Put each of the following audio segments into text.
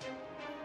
うん。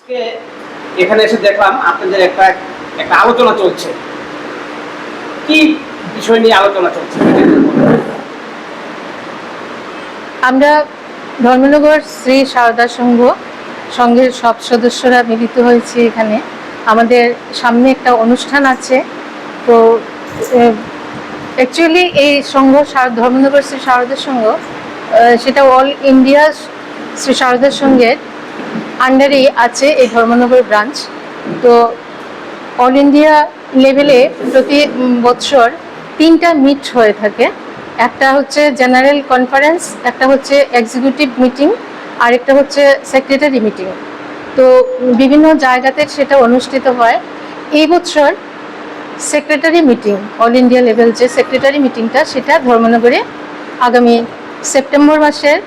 আজকে এখানে এসে দেখলাম আপনাদের একটা একটা আলোচনা চলছে। কি বিষয় নিয়ে আলোচনা চলছে? আমরা ধর্মনগর শ্রী সারদা সংঘ সংঘের সব সদস্যরা মিলিত হয়েছি এখানে। আমাদের সামনে একটা অনুষ্ঠান আছে। তো অ্যাকচুয়ালি এই সংঘ ধর্মনগর শ্রী সারদা সংঘ সেটা অল ইন্ডিয়া শ্রী সারদা সংঘের আন্ডারেই আছে এই ধর্মনগর ব্রাঞ্চ তো অল ইন্ডিয়া লেভেলে প্রতি বৎসর তিনটা মিট হয়ে থাকে। একটা হচ্ছে জেনারেল কনফারেন্স একটা হচ্ছে এক্সিকিউটিভ মিটিং আর একটা হচ্ছে সেক্রেটারি মিটিং তো বিভিন্ন জায়গাতে সেটা অনুষ্ঠিত হয়। এই বছর secretary meeting all India level যে সেক্রেটারি মিটিংটা সেটা ধর্মনগরে আগামী সেপ্টেম্বর মাসের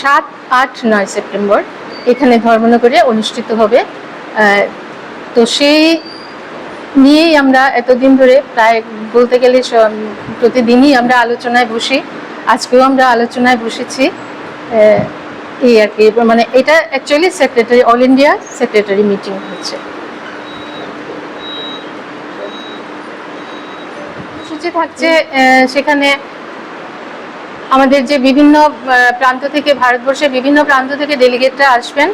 সাত, আট, নয় সেপ্টেম্বর। এখানে ধর্মনগরে অনুষ্ঠিত হবে। তো সেই নিয়েই আমরা এতদিন ধরে প্রায় বলতে গেলে প্রতিদিনই আমরা আলোচনায় বসি। আজকেও আমরা আলোচনায় বসেছি। এই আর কি। মানে এটা actually secretary all India secretary meeting হচ্ছে। থাকছে সেখানে আমাদের যে বিভিন্ন প্রান্ত থেকে ভারতবর্ষের বিভিন্ন প্রান্ত থেকে ডেলিগেটরা আসবেন,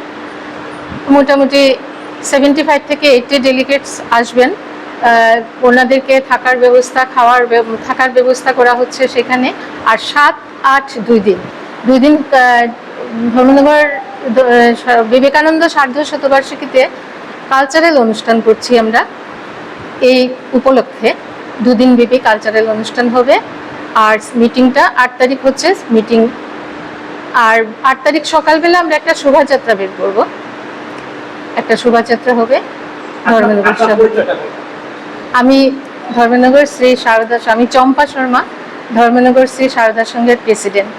মোটামুটি সেভেন্টি ফাইভ থেকে এইটি ডেলিগেটস আসবেন। ওনাদেরকে থাকার ব্যবস্থা, খাওয়ার থাকার ব্যবস্থা করা হচ্ছে সেখানে। আর সাত, আট, দুই দিন। দুই দিন ধর্মনগর বিবেকানন্দ সার্ধ শতবার্ষিকীতে কালচারাল অনুষ্ঠান করছি আমরা। এই উপলক্ষে দুদিন ব্যাপী কালচারাল অনুষ্ঠান হবে। আর মিটিংটা আট তারিখ হচ্ছে মিটিং আর আট তারিখ সকালবেলা আমরা একটা শোভাযাত্রা বের করব। একটা শোভাযাত্রা হবে ধর্মনগর। আমি ধর্মনগর শ্রী সারদা আমি চম্পা শর্মা ধর্মনগর শ্রী সারদা সংঘের প্রেসিডেন্ট